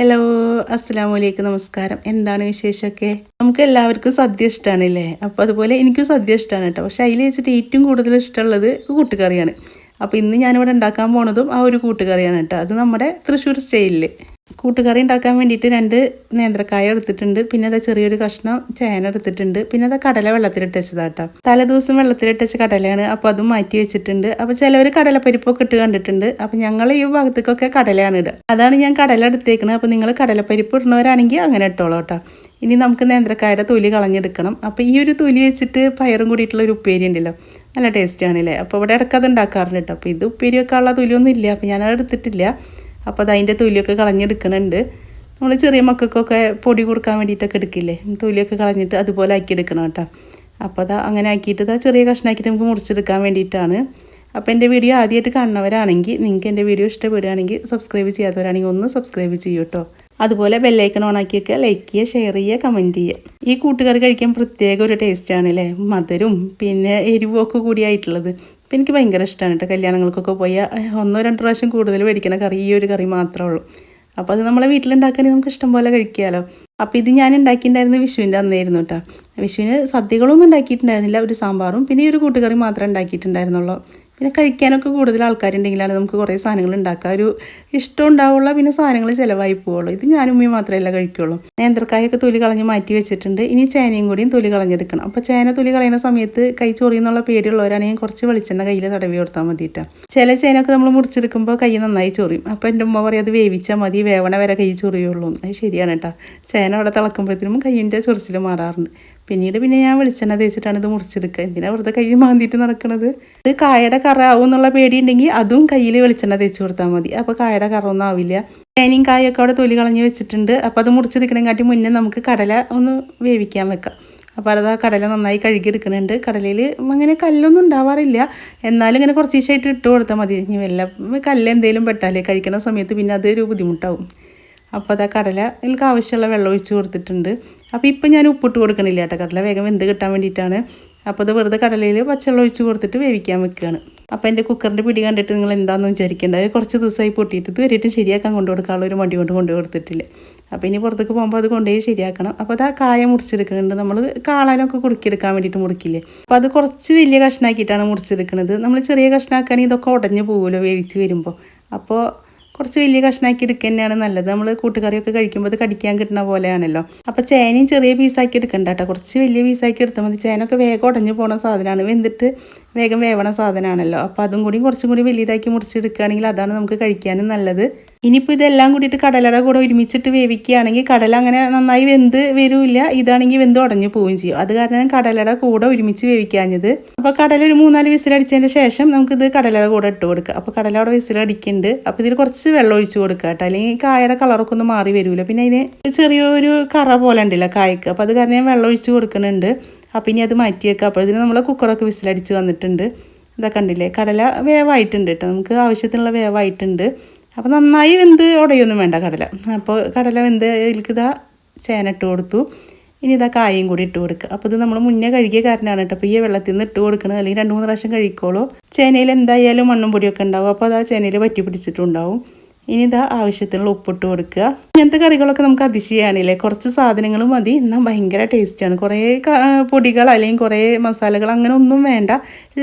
Hello അസ്സാം വലൈക്കും നമസ്കാരം. എന്താണ് വിശേഷമൊക്കെ? നമുക്ക് എല്ലാവർക്കും സദ്യ ഇഷ്ടമാണല്ലേ അപ്പോൾ അതുപോലെ എനിക്കും സദ്യ ഇഷ്ടമാണ് കേട്ടോ. പക്ഷേ അതിൽ വെച്ചിട്ട് ഏറ്റവും കൂടുതൽ ഇഷ്ടമുള്ളത് കൂട്ടുകറിയാണ്. അപ്പോൾ ഇന്ന് ഞാനിവിടെ ഉണ്ടാക്കാൻ പോണതും ആ ഒരു കൂട്ടുകറിയാണ് കേട്ടോ. അത് നമ്മുടെ തൃശ്ശൂർ സ്റ്റൈലിൽ കൂട്ടുകറി ഉണ്ടാക്കാൻ വേണ്ടിയിട്ട് രണ്ട് നേന്ത്രക്കായ എടുത്തിട്ടുണ്ട്. പിന്നെ അതാ ചെറിയൊരു കഷ്ണം ചേന എടുത്തിട്ടുണ്ട്. പിന്നെ അതാ കടല വെള്ളത്തിലിട്ട് വെച്ചതാട്ടോ തലേ ദിവസം വെള്ളത്തിലിട്ട് വെച്ച കടലയാണ് അപ്പോൾ അതും മാറ്റി വെച്ചിട്ടുണ്ട്. അപ്പോൾ ചിലവർ കടലപ്പരിപ്പൊക്കെ ഇട്ട് കണ്ടിട്ടുണ്ട്. അപ്പോൾ ഞങ്ങൾ ഈ ഭാഗത്തേക്കൊക്കെ കടലയാണ് ഇടുക. അതാണ് ഞാൻ കടല എടുത്തേക്കുന്നത് അപ്പോൾ നിങ്ങൾ കടലപ്പരിപ്പ് ഇടുന്നവരാണെങ്കിൽ അങ്ങനെ ഇട്ടോളൂ കേട്ടോ ഇനി നമുക്ക് നേന്ത്രക്കായുടെ തൊലി കളഞ്ഞെടുക്കണം. അപ്പോൾ ഈ ഒരു തൊലി വെച്ചിട്ട് പയറും കൂടിയിട്ടുള്ള ഒരു ഉപ്പേരി ഉണ്ടല്ലോ. നല്ല ടേസ്റ്റ് ആണല്ലേ? അപ്പോൾ ഇവിടെ ഇടയ്ക്ക് അത് ഉണ്ടാക്കാറുണ്ട് കേട്ടോ അപ്പോൾ ഇത് ഉപ്പേരിയൊക്കെ ഉള്ള തൊലിയൊന്നും ഇല്ല അപ്പോൾ ഞാനത് എടുത്തിട്ടില്ല. അപ്പോൾ അത് അതിന്റെ തൊലിയൊക്കെ കളഞ്ഞെടുക്കണുണ്ട്. നമ്മൾ ചെറിയ മക്കൾക്കൊക്കെ പൊടി കൊടുക്കാൻ വേണ്ടിയിട്ടൊക്കെ എടുക്കില്ലേ? തൊലിയൊക്കെ കളഞ്ഞിട്ട് അതുപോലെ ആക്കി എടുക്കണം കേട്ടോ. അപ്പോൾ അത് അങ്ങനെ ആക്കിയിട്ട് ഇതാ ചെറിയ കഷ്ണമാക്കിയിട്ട് നമുക്ക് മുറിച്ചെടുക്കാൻ വേണ്ടിയിട്ടാണ്. അപ്പോൾ എന്റെ വീഡിയോ ആദ്യമായിട്ട് കാണുന്നവരാണെങ്കിൽ നിങ്ങൾക്ക് എന്റെ വീഡിയോ ഇഷ്ടപ്പെടുകയാണെങ്കിൽ സബ്സ്ക്രൈബ് ചെയ്യാത്തവരാണെങ്കിൽ ഒന്ന് സബ്സ്ക്രൈബ് ചെയ്യൂ കേട്ടോ. അതുപോലെ ബെല്ലൈക്കൺ ഓണാക്കിയൊക്കെ ലൈക്ക് ചെയ്യുക ഷെയർ ചെയ്യുക കമന്റ് ചെയ്യുക. ഈ കൂട്ടുകാർ കഴിക്കാൻ പ്രത്യേക ഒരു ടേസ്റ്റാണ് അല്ലേ മധുരവും പിന്നെ എരിവും ഒക്കെ കൂടിയായിട്ടുള്ളത്. അപ്പം എനിക്ക് ഭയങ്കര ഇഷ്ടമാണ് കേട്ടോ കല്യാണങ്ങൾക്കൊക്കെ പോയാൽ ഒന്നോ രണ്ടോ പ്രാവശ്യം കൂടുതൽ മേടിക്കണ കറി ഈ ഒരു കറി മാത്രമേ ഉള്ളൂ. അപ്പോൾ അത് നമ്മളെ വീട്ടിലുണ്ടാക്കാൻ നമുക്ക് ഇഷ്ടം പോലെ കഴിക്കാമല്ലോ അപ്പോൾ ഇത് ഞാൻ ഉണ്ടാക്കിയിട്ടുണ്ടായിരുന്നു വിഷുവിന്റെ അന്നായിരുന്നു കേട്ടോ. വിഷുവിന് സദ്യകളൊന്നും ഉണ്ടാക്കിയിട്ടുണ്ടായിരുന്നില്ല ഒരു സാമ്പാറും പിന്നെ ഈ ഒരു കൂട്ടുകറി മാത്രമേ ഉണ്ടാക്കിയിട്ടുണ്ടായിരുന്നുള്ളൂ. പിന്നെ കഴിക്കാനൊക്കെ കൂടുതൽ ആൾക്കാരുണ്ടെങ്കിലാണ് നമുക്ക് കുറേ സാധനങ്ങൾ ഉണ്ടാക്കുക ഒരു ഇഷ്ടം ഉണ്ടാവുള്ള പിന്നെ സാധനങ്ങൾ ചിലവായി പോവുള്ളൂ. ഇത് ഞാനും ഉമ്മയും മാത്രമല്ല കഴിക്കുള്ളൂ. നേന്ത്രക്കായൊക്കെ തൊലി കളഞ്ഞ് മാറ്റി വെച്ചിട്ടുണ്ട്. ഇനി ചേനയും കൂടിയും തൊലി കളഞ്ഞെടുക്കണം. അപ്പോൾ ചേന തൊലി കളയുന്ന സമയത്ത് കൈ ചൊറിയെന്നുള്ള പേടിയുള്ളവരാണെങ്കിൽ കുറച്ച് വെളിച്ചെണ്ണ കയ്യിൽ തടവി കൊടുത്താൽ മതിയിട്ടാ ചില ചേനയൊക്കെ നമ്മൾ മുറിച്ചെടുക്കുമ്പോൾ കൈ നന്നായി ചൊറിയും. അപ്പോൾ എന്റെ ഉമ്മ പറയും അത് വേവിച്ചാൽ മതി. വേവണ വരെ കൈ ചൊറിയുള്ളൂ. അത് ശരിയാണ് കേട്ടോ. ചേന അവിടെ തിളക്കുമ്പോഴത്തേനും കൈയിന്റെ ചൊറിച്ചിൽ മാറാറുണ്ട്. പിന്നീട് പിന്നെ ഞാൻ വെളിച്ചെണ്ണ തേച്ചിട്ടാണ് ഇത് മുറിച്ചെടുക്കുക. എന്തിനാ വെറുതെ കൈ മാന്തിയിട്ട് നടക്കുന്നത് ഇത് കായയുടെ കറ ആവും എന്നുള്ള പേടിയുണ്ടെങ്കിൽ അതും കയ്യിൽ വെളിച്ചെണ്ണ തേച്ച് കൊടുത്താൽ മതി. അപ്പോൾ കായയുടെ കറ ഒന്നും ആവില്ല. തേനയും കായൊക്കെ അവിടെ തൊലി കളഞ്ഞ് വെച്ചിട്ടുണ്ട്. അപ്പോൾ അത് മുറിച്ചെടുക്കണേക്കാട്ടി മുന്നേ നമുക്ക് കടല ഒന്ന് വേവിക്കാൻ വെക്കാം. അപ്പോൾ അത് ആ കടല നന്നായി കഴുകിയെടുക്കുന്നുണ്ട് കടലയിൽ അങ്ങനെ കല്ലൊന്നും ഉണ്ടാവാറില്ല. എന്നാലും ഇങ്ങനെ കുറച്ച് ദിവസമായിട്ട് ഇട്ട് കൊടുത്താൽ മതി. ഇനി വല്ല കല്ല് എന്തെങ്കിലും പെട്ടാലേ കഴിക്കുന്ന സമയത്ത് പിന്നെ അതൊരു ബുദ്ധിമുട്ടാവും. അപ്പോൾ അതാ കടല. ഇതിലേക്ക് ആവശ്യമുള്ള വെള്ളം ഒഴിച്ച് കൊടുത്തിട്ടുണ്ട്. അപ്പോൾ ഇപ്പം ഞാൻ ഉപ്പിട്ട് കൊടുക്കണില്ല കേട്ടോ കടല. വേഗം വെന്ത് കിട്ടാൻ വേണ്ടിയിട്ടാണ്. അപ്പോൾ അത് വെറുതെ കടലയിൽ പച്ചവെള്ളം ഒഴിച്ച് കൊടുത്തിട്ട് വേവിക്കാൻ വെക്കുകയാണ് അപ്പോൾ എന്റെ കുക്കറിന്റെ പിടി കണ്ടിട്ട് നിങ്ങൾ എന്താണെന്ന് വിചാരിക്കേണ്ട. അത് കുറച്ച് ദിവസമായി പൊട്ടിയിട്ട് ഇതുവരെയായിട്ടും ശരിയാക്കാൻ കൊണ്ടു കൊടുക്കാനുള്ള ഒരു മടി കൊണ്ട് കൊണ്ടു കൊടുത്തിട്ടില്ല. അപ്പോൾ ഇനി പുറത്തേക്ക് പോകുമ്പോൾ അത് കൊണ്ടുപോയി ശരിയാക്കണം. അപ്പോൾ അത് ആ കായ മുറിച്ചെടുക്കുന്നുണ്ട്. നമ്മൾ കാളാനൊക്കെ കുറുക്കിയെടുക്കാൻ വേണ്ടിയിട്ട് മുറിക്കില്ലേ. അപ്പോൾ അത് കുറച്ച് വലിയ കഷ്ണാക്കിയിട്ടാണ് മുറിച്ചെടുക്കുന്നത് നമ്മൾ ചെറിയ കഷ്ണാക്കുകയാണെങ്കിൽ ഇതൊക്കെ ഉടഞ്ഞു പോകുമല്ലോ വേവിച്ച് വരുമ്പോൾ അപ്പോൾ കുറച്ച് വലിയ കഷ്ണാക്കി എടുക്കുക തന്നെയാണ് നല്ലത്. നമ്മൾ കൂട്ടുകറിയൊക്കെ കഴിക്കുമ്പോൾ അത് കടിക്കാൻ കിട്ടുന്ന പോലെയാണല്ലോ. അപ്പോൾ ചേനയും ചെറിയ പീസാക്കി എടുക്കണ്ട കേട്ടോ കുറച്ച് വലിയ പീസാക്കി എടുത്താൽ മതി. ചേനൊക്കെ വേഗം ഉടഞ്ഞു പോണ സാധനമാണ് വെന്തിട്ട് വേഗം വേവണ സാധനമാണല്ലോ അപ്പോൾ അതും കൂടി കുറച്ചും കൂടി വലിയതാക്കി മുറിച്ചെടുക്കുകയാണെങ്കിൽ അതാണ് നമുക്ക് കഴിക്കാനും നല്ലത്. ഇനിയിപ്പോൾ ഇതെല്ലാം കൂടിയിട്ട് കടലയുടെ കൂടെ ഒരുമിച്ചിട്ട് വേവിക്കുകയാണെങ്കിൽ കടല അങ്ങനെ നന്നായി വെന്ത് വരില്ല ഇതാണെങ്കിൽ വെന്ത് ഉടഞ്ഞു പോവുകയും ചെയ്യും. അത് കാരണം കടലയുടെ കൂടെ ഒരുമിച്ച് വേവിക്കാഞ്ഞത്. അപ്പോൾ കടല ഒരു മൂന്നാൽ വിസിലടിച്ചതിന് ശേഷം നമുക്കിത് കടലയുടെ കൂടെ ഇട്ട് കൊടുക്കുക അപ്പോൾ കടല അവിടെ വിസിലടിക്കുന്നുണ്ട് അപ്പോൾ ഇതിൽ കുറച്ച് വെള്ളം ഒഴിച്ചു കൊടുക്കുക കേട്ടോ. അല്ലെങ്കിൽ കായയുടെ കളറൊക്കെ ഒന്ന് മാറി വരില്ല പിന്നെ അതിന് ചെറിയൊരു കറ പോലെ ഉണ്ടല്ലോ കായ്ക്ക്. അപ്പോൾ അത് കാരണം ഞാൻ വെള്ളം ഒഴിച്ച് കൊടുക്കുന്നുണ്ട്. അപ്പോൾ ഇനി അത് മാറ്റിയേക്കുക അപ്പോൾ ഇതിന് നമ്മൾ കുക്കറൊക്കെ വിസിലടിച്ച് വന്നിട്ടുണ്ട്. ഇതൊക്കെ കണ്ടില്ലേ? കടല വേവായിട്ടുണ്ട് കേട്ടോ. നമുക്ക് ആവശ്യത്തിനുള്ള വേവായിട്ടുണ്ട്. അപ്പോൾ നന്നായി വെന്ത് ഉടയൊന്നും വേണ്ട കടല. അപ്പോൾ കടല വെന്ത് ഇതിൽക്കിതാ ഇതാ ചേന ഇട്ട് കൊടുത്തു. ഇനി ഇതാ കായും കൂടി ഇട്ട് കൊടുക്കുക അപ്പോൾ ഇത് നമ്മൾ മുന്നേ കഴുകിയ കാരനാണ് കേട്ടോ. അപ്പോൾ ഈ വെള്ളത്തിൽ നിന്ന് ഇട്ട് കൊടുക്കുന്നത് അല്ലെങ്കിൽ രണ്ട് മൂന്ന് പ്രാവശ്യം കഴിക്കോളൂ. ചേനയിൽ എന്തായാലും മണ്ണും പൊടിയൊക്കെ ഉണ്ടാവും. അപ്പോൾ അത് ചേനയിൽ പറ്റി പിടിച്ചിട്ടുണ്ടാവും. ഇനി ഇതാ ആവശ്യത്തിനുള്ള ഉപ്പിട്ട് കൊടുക്കുക ഇങ്ങനത്തെ കറികളൊക്കെ നമുക്ക് അതിശയാണല്ലേ? കുറച്ച് സാധനങ്ങൾ മതി. എന്നാൽ ഭയങ്കര ടേസ്റ്റാണ് കുറേ പൊടികൾ അല്ലെങ്കിൽ കുറേ മസാലകൾ അങ്ങനെ ഒന്നും വേണ്ട.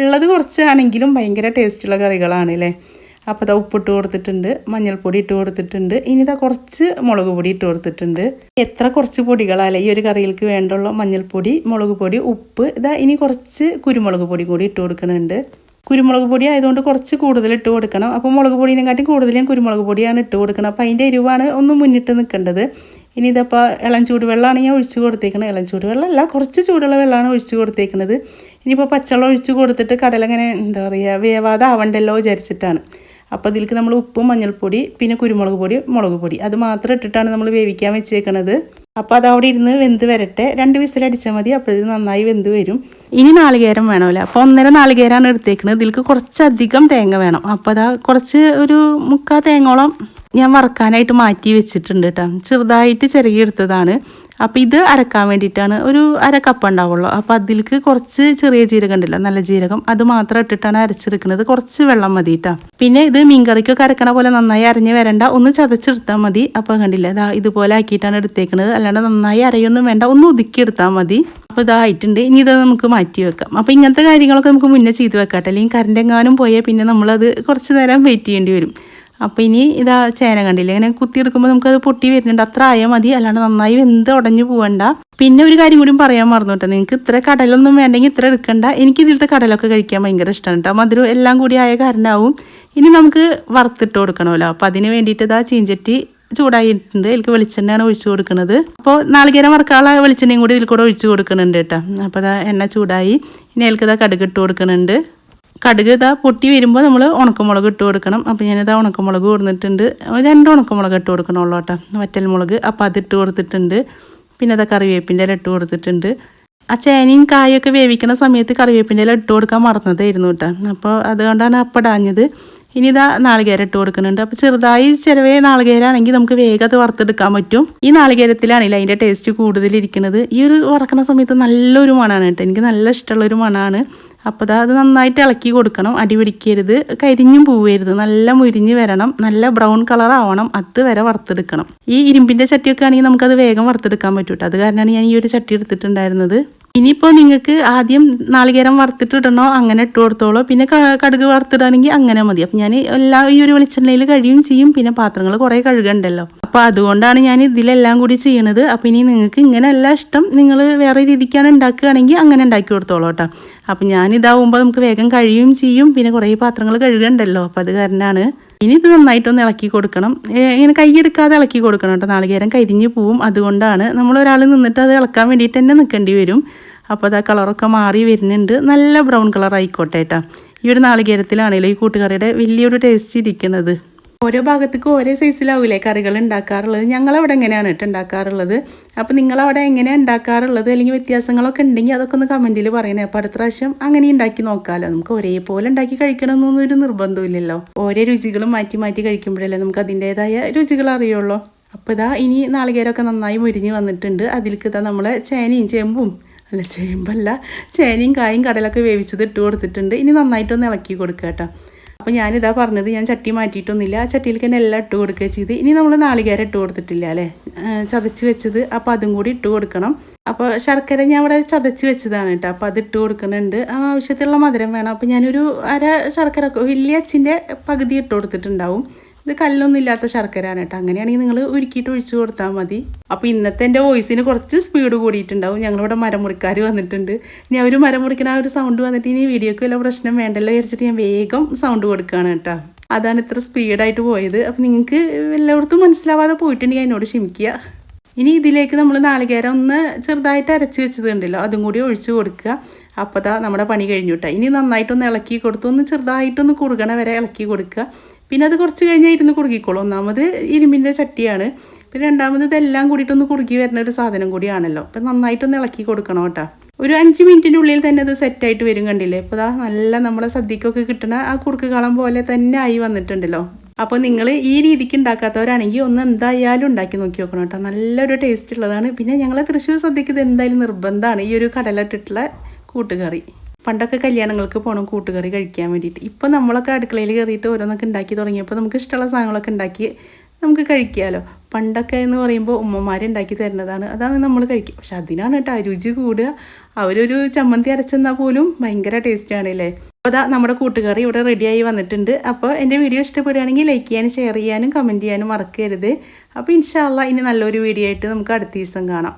ഉള്ളത് കുറച്ചാണെങ്കിലും ഭയങ്കര ടേസ്റ്റുള്ള കറികളാണ് അല്ലേ? അപ്പോൾ ഇതാ ഉപ്പിട്ട് കൊടുത്തിട്ടുണ്ട് മഞ്ഞൾപ്പൊടി ഇട്ട് കൊടുത്തിട്ടുണ്ട്. ഇനി ഇതാ കുറച്ച് മുളക് പൊടി ഇട്ട് കൊടുത്തിട്ടുണ്ട്. എത്ര കുറച്ച് പൊടികളല്ലേ ഈ ഒരു കറിയിലേക്ക് വേണ്ടുള്ള മഞ്ഞൾപ്പൊടി മുളക് പൊടി ഉപ്പ് ഇതാ ഇനി കുറച്ച് കുരുമുളക് പൊടി കൂടി ഇട്ട് കൊടുക്കുന്നുണ്ട്. കുരുമുളക് പൊടി ആയതുകൊണ്ട് കുറച്ച് കൂടുതൽ ഇട്ട് കൊടുക്കണം. അപ്പോൾ മുളക് പൊടിനെക്കാട്ടി കൂടുതൽ ഞാൻ കുരുമുളക് പൊടിയാണ് ഇട്ട് കൊടുക്കണം. അപ്പോൾ അതിന്റെ എരിവാണ് ഒന്ന് മുന്നിട്ട് നിൽക്കേണ്ടത്. ഇനി ഇതിപ്പോൾ ഇളം ചൂടുവെള്ളമാണ് ഞാൻ ഒഴിച്ച് കൊടുത്തേക്കുന്നത് ഇളം ചൂടുവെള്ളമല്ല കുറച്ച് ചൂടുള്ള വെള്ളമാണ് ഒഴിച്ച് കൊടുത്തേക്കുന്നത് ഇനിയിപ്പോൾ പച്ചവെള്ളം ഒഴിച്ച് കൊടുത്തിട്ട് കടലങ്ങനെ എന്താ പറയുക വേവാതെ ആവണ്ടല്ലോ വിചാരിച്ചിട്ടാണ്. അപ്പോൾ ഇതിലേക്ക് നമ്മൾ ഉപ്പും മഞ്ഞൾപ്പൊടി പിന്നെ കുരുമുളക് പൊടി മുളക് പൊടി. അത് മാത്രം ഇട്ടിട്ടാണ് നമ്മൾ വേവിക്കാൻ വെച്ചേക്കണത്. അപ്പോൾ അത് അവിടെ ഇരുന്ന് വെന്ത് വരട്ടെ. രണ്ട് വിസിലടിച്ചാൽ മതി. അപ്പോഴത്തേക്ക് നന്നായി വെന്ത് വരും. ഇനി നാളികേരം വേണമല്ലോ. അപ്പോൾ ഒന്നര നാളികേരമാണ് എടുത്തേക്കുന്നത് ഇതിലേക്ക് കുറച്ചധികം തേങ്ങ വേണം. അപ്പോൾ അതാ കുറച്ച് ഒരു മുക്കാൽ തേങ്ങോളം ഞാൻ വറുക്കാനായിട്ട് മാറ്റി വെച്ചിട്ടുണ്ട് കേട്ടോ ചെറുതായിട്ട് ചിരകിയെടുത്തതാണ് അപ്പോൾ ഇത് അരക്കാൻ വേണ്ടിയിട്ടാണ് ഒരു അര കപ്പ് ഉണ്ടാവുള്ളൂ. അപ്പോൾ അതിലേക്ക് കുറച്ച് ചെറിയ ജീരകം ഉണ്ടല്ലോ നല്ല ജീരകം. അത് മാത്രം ഇട്ടിട്ടാണ് അരച്ചെടുക്കുന്നത്. കുറച്ച് വെള്ളം മതി കേട്ടോ പിന്നെ ഇത് മീൻകറിക്കൊക്കെ അരക്കണ പോലെ നന്നായി അരഞ്ഞ് വരണ്ട. ഒന്ന് ചതച്ചെടുത്താൽ മതി. അപ്പോൾ കണ്ടില്ല ഇതാ ഇതുപോലെ ആക്കിയിട്ടാണ് എടുത്തേക്കുന്നത് അല്ലാണ്ട് നന്നായി അരയൊന്നും വേണ്ട. ഒന്ന് ഒതുക്കിയെടുത്താൽ മതി. അപ്പോൾ ഇതായിട്ടുണ്ട് ഇനി ഇത് നമുക്ക് മാറ്റി വെക്കാം. അപ്പോൾ ഇങ്ങനത്തെ കാര്യങ്ങളൊക്കെ നമുക്ക് മുന്നേ ചെയ്ത് വെക്കാട്ടെ. അല്ലെങ്കിൽ കറണ്ട് എങ്ങാനും പോയാൽ പിന്നെ നമ്മളത് കുറച്ച് നേരം വെയിറ്റ് ചെയ്യേണ്ടി വരും. അപ്പോൾ ഇനി ഇതാ ചേന കണ്ടില്ല? ഇങ്ങനെ കുത്തിയെടുക്കുമ്പോൾ നമുക്കത് പൊട്ടി വരുന്നുണ്ട്. അത്ര ആയാൽ മതി. അല്ലാണ്ട് നന്നായി വെന്ത് ഉടഞ്ഞു പോകണ്ട പിന്നെ ഒരു കാര്യം കൂടി പറയാൻ മറന്നു കേട്ടോ നിങ്ങൾക്ക് ഇത്ര കടലൊന്നും വേണ്ടെങ്കിൽ ഇത്ര എടുക്കണ്ട. എനിക്ക് ഇതിലത്തെ കടലൊക്കെ കഴിക്കാൻ ഭയങ്കര ഇഷ്ടമാണ് കേട്ടോ മധുരം എല്ലാം കൂടി ആയ കാരണമാവും ഇനി നമുക്ക് വറുത്തിട്ട് കൊടുക്കണമല്ലോ. അപ്പോൾ അതിന് വേണ്ടിയിട്ട് ഇതാ ചീഞ്ചട്ടി ചൂടായിട്ടുണ്ട്. എനിക്ക് വെളിച്ചെണ്ണയാണ് ഒഴിച്ചു കൊടുക്കുന്നത് അപ്പോൾ നാളികേരം വറക്കാനുള്ള വെളിച്ചെണ്ണയും കൂടി ഇതിൽ കൂടെ ഒഴിച്ചു കൊടുക്കുന്നുണ്ട് കേട്ടോ അപ്പോൾ അതാ എണ്ണ ചൂടായി. ഇനി അതിൽക്കതാ ഇതാ കടുക് ഇട്ട് കൊടുക്കുന്നുണ്ട് കടുക് ഇതാ പൊട്ടി വരുമ്പോൾ നമ്മൾ ഉണക്കമുളക് ഇട്ട് കൊടുക്കണം. അപ്പോൾ ഞാനിതാ ഉണക്കമുളക് കൊടുത്തിട്ടുണ്ട് രണ്ട് ഉണക്കമുളക് ഇട്ട് കൊടുക്കണമല്ലോ കേട്ടോ. വറ്റൽമുളക്. അപ്പോൾ അതിട്ട് കൊടുത്തിട്ടുണ്ട്. പിന്നെ അതാ കറിവേപ്പിന്റെ ഇല ഇട്ട് കൊടുത്തിട്ടുണ്ട്. ആ ചേനയും കായൊക്കെ വേവിക്കുന്ന സമയത്ത് കറിവേപ്പിന്റെ ഇല ഇട്ട് കൊടുക്കാൻ മറന്നതായിരുന്നു കേട്ടോ. അപ്പോൾ അതുകൊണ്ടാണ് അപ്പടാഞ്ഞത്. ഇനി ഇതാ നാളികേരം ഇട്ട് കൊടുക്കുന്നുണ്ട്. അപ്പോൾ ചെറുതായി ചിലവേ നാളികേരാണെങ്കിൽ നമുക്ക് വേഗം അത് വറുത്തെടുക്കാൻ പറ്റും. ഈ നാളികേരത്തിലാണെങ്കിൽ അതിന്റെ ടേസ്റ്റ് കൂടുതലിരിക്കുന്നത് ഈ ഒരു വറക്കുന്ന സമയത്ത് നല്ലൊരു മണമാണ് കേട്ടോ. എനിക്ക് നല്ല ഇഷ്ടമുള്ളൊരു മണമാണ് അപ്പോൾ അത് നന്നായിട്ട് ഇളക്കി കൊടുക്കണം. അടി പിടിക്കരുത്. കരിഞ്ഞും പോവരുത്. നല്ല മുരിഞ്ഞ് വരണം. നല്ല ബ്രൗൺ കളർ ആവണം. അത് വരെ വറുത്തെടുക്കണം. ഈ ഇരുമ്പിന്റെ ചട്ടിയൊക്കെ ആണെങ്കിൽ നമുക്കത് വേഗം വറുത്തെടുക്കാൻ പറ്റൂട്ടോ. അത് കാരണമാണ് ഞാൻ ഈ ഒരു ചട്ടി എടുത്തിട്ടുണ്ടായിരുന്നത്. ഇനിയിപ്പോൾ നിങ്ങൾക്ക് ആദ്യം നാളികേരം വറുത്തിട്ടിടണോ? അങ്ങനെ ഇട്ട് കൊടുത്തോളൂ. പിന്നെ കടുക് വറുത്തിടുകയാണെങ്കിൽ അങ്ങനെ മതി. അപ്പം ഞാൻ എല്ലാ ഈ ഒരു വെളിച്ചെണ്ണയിൽ കഴിയും ചെയ്യും. പിന്നെ പാത്രങ്ങൾ കുറേ കഴുകണ്ടല്ലോ. അപ്പോൾ അതുകൊണ്ടാണ് ഞാൻ ഇതിലെല്ലാം കൂടി ചെയ്യണത്. അപ്പോൾ ഇനി നിങ്ങൾക്ക് ഇങ്ങനെയല്ല ഇഷ്ടം. നിങ്ങൾ വേറെ രീതിക്കാണ് ഉണ്ടാക്കുകയാണെങ്കിൽ അങ്ങനെ ഉണ്ടാക്കി കൊടുത്തോളൂ കേട്ടോ. അപ്പം ഞാനിതാവുമ്പോൾ നമുക്ക് വേഗം കഴിയും ചെയ്യും. പിന്നെ കുറേ പാത്രങ്ങൾ കഴുകണ്ടല്ലോ. അപ്പോൾ അത് കാരണമാണ് ഇനി ഇത് നന്നായിട്ടൊന്ന് ഇളക്കി കൊടുക്കണം. ഇങ്ങനെ കൈയെടുക്കാതെ ഇളക്കി കൊടുക്കണം കേട്ടോ. നാളികേരം കരിഞ്ഞു പോവും. അതുകൊണ്ടാണ് നമ്മൾ ഒരാൾ നിന്നിട്ട് അത് ഇളക്കാൻ വേണ്ടിയിട്ട് തന്നെ നിൽക്കേണ്ടി വരും. അപ്പോൾ അത് ആ കളറൊക്കെ മാറി വരുന്നുണ്ട്. നല്ല ബ്രൗൺ കളർ ആയിക്കോട്ടെ കേട്ടോ. ഈ ഒരു നാളികേരത്തിലാണെങ്കിലും ഈ കൂട്ടുകറിയുടെ വലിയൊരു ടേസ്റ്റ് ഇരിക്കുന്നത്. ഓരോ ഭാഗത്തേക്കും ഓരോ സൈസിലാവില്ലേ കറികൾ ഉണ്ടാക്കാറുള്ളത്? ഞങ്ങളവിടെ എങ്ങനെയാണ് കേട്ടോ ഉണ്ടാക്കാറുള്ളത്? അപ്പോൾ നിങ്ങളവിടെ എങ്ങനെയാണ് ഉണ്ടാക്കാറുള്ളത്? അല്ലെങ്കിൽ വ്യത്യാസങ്ങളൊക്കെ ഉണ്ടെങ്കിൽ അതൊക്കെ ഒന്ന് കമന്റിൽ പറയണേ. അപ്പോൾ അടുത്ത പ്രാവശ്യം അങ്ങനെ ഉണ്ടാക്കി നോക്കാമല്ലോ നമുക്ക് ഒരേപോലെ ഉണ്ടാക്കി കഴിക്കണമെന്നൊന്നും ഒരു നിർബന്ധമില്ലല്ലോ ഓരോ രുചികളും മാറ്റി മാറ്റി കഴിക്കുമ്പോഴല്ലേ നമുക്ക് അതിന്റേതായ രുചികൾ അറിയുള്ളൂ. അപ്പോൾ ഇതാ ഇനി നാളികേരമൊക്കെ നന്നായി മുരിഞ്ഞ് വന്നിട്ടുണ്ട്. അതിലേക്ക് ഇതാ നമ്മളെ ചേനയും ചേമ്പും അല്ല ചേമ്പല്ല ചേനയും കായും കടലൊക്കെ വേവിച്ചത് ഇട്ട് കൊടുത്തിട്ടുണ്ട്. ഇനി നന്നായിട്ടൊന്ന് ഇളക്കി കൊടുക്കുക കേട്ടോ അപ്പോൾ ഞാനിതാ പറഞ്ഞത് ഞാൻ ചട്ടി മാറ്റിയിട്ടൊന്നുമില്ല. ആ ചട്ടിയിലേക്ക് തന്നെ എല്ലാം ഇട്ട് കൊടുക്കുകയും ചെയ്ത്. ഇനി നമ്മൾ നാളികേരം ഇട്ട് കൊടുത്തിട്ടില്ല അല്ലേ? ചതച്ച് വെച്ചത്. അപ്പോൾ അതും കൂടി ഇട്ട് കൊടുക്കണം. അപ്പോൾ ശർക്കര ഞാൻ അവിടെ ചതച്ച് വെച്ചതാണ് കേട്ടോ. അപ്പോൾ അത് ഇട്ട് കൊടുക്കുന്നുണ്ട്. ആവശ്യത്തിലുള്ള മധുരം വേണം. അപ്പോൾ ഞാനൊരു അര ശർക്കര വലിയ അച്ഛന്റെ പകുതി ഇട്ട് കൊടുത്തിട്ടുണ്ടാവും. ഇത് കല്ലൊന്നും ഇല്ലാത്ത ശർക്കരയാണ് കേട്ടോ. അങ്ങനെയാണെങ്കിൽ നിങ്ങൾ ഉരുക്കിയിട്ട് ഒഴിച്ചു കൊടുത്താൽ മതി. അപ്പോൾ ഇന്നത്തെ എന്റെ വോയിസിന് കുറച്ച് സ്പീഡ് കൂടിയിട്ടുണ്ടാവും. ഞങ്ങളിവിടെ മരം മുറിക്കാർ വന്നിട്ടുണ്ട്. ഇനി അവർ മരം മുറിക്കണ ആ ഒരു സൗണ്ട് വന്നിട്ട് ഇനി വീഡിയോക്ക് വല്ല പ്രശ്നം വേണ്ടല്ലോ വിചാരിച്ചിട്ട് ഞാൻ വേഗം സൗണ്ട് കൊടുക്കുകയാണ് കേട്ടോ. അതാണ് ഇത്ര സ്പീഡായിട്ട് പോയത്. അപ്പം നിങ്ങൾക്ക് എല്ലായിടത്തും മനസ്സിലാവാതെ പോയിട്ടുണ്ടെങ്കിൽ എന്നോട് ക്ഷമിക്കുക. ഇനി ഇതിലേക്ക് നമ്മൾ നാളികേരം ഒന്ന് ചെറുതായിട്ട് അരച്ച് വെച്ചത് ഉണ്ടല്ലോ അതും കൂടി ഒഴിച്ചു കൊടുക്കുക. അപ്പോൾ നമ്മുടെ പണി കഴിഞ്ഞു ഇനി നന്നായിട്ടൊന്ന് ഇളക്കി കൊടുത്ത് ഒന്ന് ചെറുതായിട്ടൊന്ന് കുറുകണ വരെ ഇളക്കി കൊടുക്കുക. പിന്നെ അത് കുറച്ച് കഴിഞ്ഞാൽ ഇരുന്ന് കുറുകിക്കോളും ഒന്നാമത് ഇരുമ്പിന്റെ ചട്ടിയാണ്. പിന്നെ രണ്ടാമത് ഇതെല്ലാം കൂടിയിട്ടൊന്ന് കുറുകി വരുന്ന ഒരു സാധനം കൂടിയാണല്ലോ. അപ്പം നന്നായിട്ടൊന്ന് ഇളക്കി കൊടുക്കണം കേട്ടോ. ഒരു അഞ്ച് മിനിറ്റിന്റെ ഉള്ളിൽ തന്നെ അത് സെറ്റായിട്ട് വരും കണ്ടില്ലേ? ഇപ്പോൾ ദാ നല്ല നമ്മളെ സദ്യക്കൊക്കെ കിട്ടുന്ന ആ കുറുക്ക് കളം പോലെ തന്നെ ആയി വന്നിട്ടുണ്ടല്ലോ. അപ്പോൾ നിങ്ങൾ ഈ രീതിക്ക് ഉണ്ടാക്കാത്തവരാണെങ്കിൽ ഒന്ന് എന്തായാലും ഉണ്ടാക്കി നോക്കി നോക്കണം കേട്ടോ. നല്ലൊരു ടേസ്റ്റ് ഉള്ളതാണ്. പിന്നെ ഞങ്ങളെ തൃശ്ശൂർ സദ്യക്ക് ഇത് എന്തായാലും നിർബന്ധമാണ്. ഈ ഒരു കടലിട്ടിട്ടുള്ള കൂട്ടുകറി. പണ്ടൊക്കെ കല്യാണങ്ങൾക്ക് പോകണം കൂട്ടുകറി കഴിക്കാൻ വേണ്ടിയിട്ട്. ഇപ്പം നമ്മളൊക്കെ അടുക്കളയിൽ കയറിയിട്ട് ഓരോന്നൊക്കെ ഉണ്ടാക്കി തുടങ്ങിയപ്പോൾ നമുക്ക് ഇഷ്ടമുള്ള സാധനങ്ങളൊക്കെ ഉണ്ടാക്കി നമുക്ക് കഴിക്കാമല്ലോ പണ്ടൊക്കെ എന്ന് പറയുമ്പോൾ ഉമ്മമാർ ഉണ്ടാക്കി തരുന്നതാണ് അതാണ് നമ്മൾ കഴിക്കുക പക്ഷെ അതിനാണ് കേട്ടോ രുചി കൂടുക. അവരൊരു ചമ്മന്തി അരച്ചെന്നാൽ പോലും ഭയങ്കര ടേസ്റ്റാണ് അല്ലേ? അപ്പോൾ അതാ നമ്മുടെ കൂട്ടുകറി ഇവിടെ റെഡിയായി വന്നിട്ടുണ്ട്. അപ്പോൾ എന്റെ വീഡിയോ ഇഷ്ടപ്പെടുകയാണെങ്കിൽ ലൈക്ക് ചെയ്യാനും ഷെയർ ചെയ്യാനും കമന്റ് ചെയ്യാനും മറക്കരുത്. അപ്പോൾ ഇൻഷാല്ല ഇനി നല്ലൊരു വീഡിയോ ആയിട്ട് നമുക്ക് അടുത്ത ദിവസം കാണാം.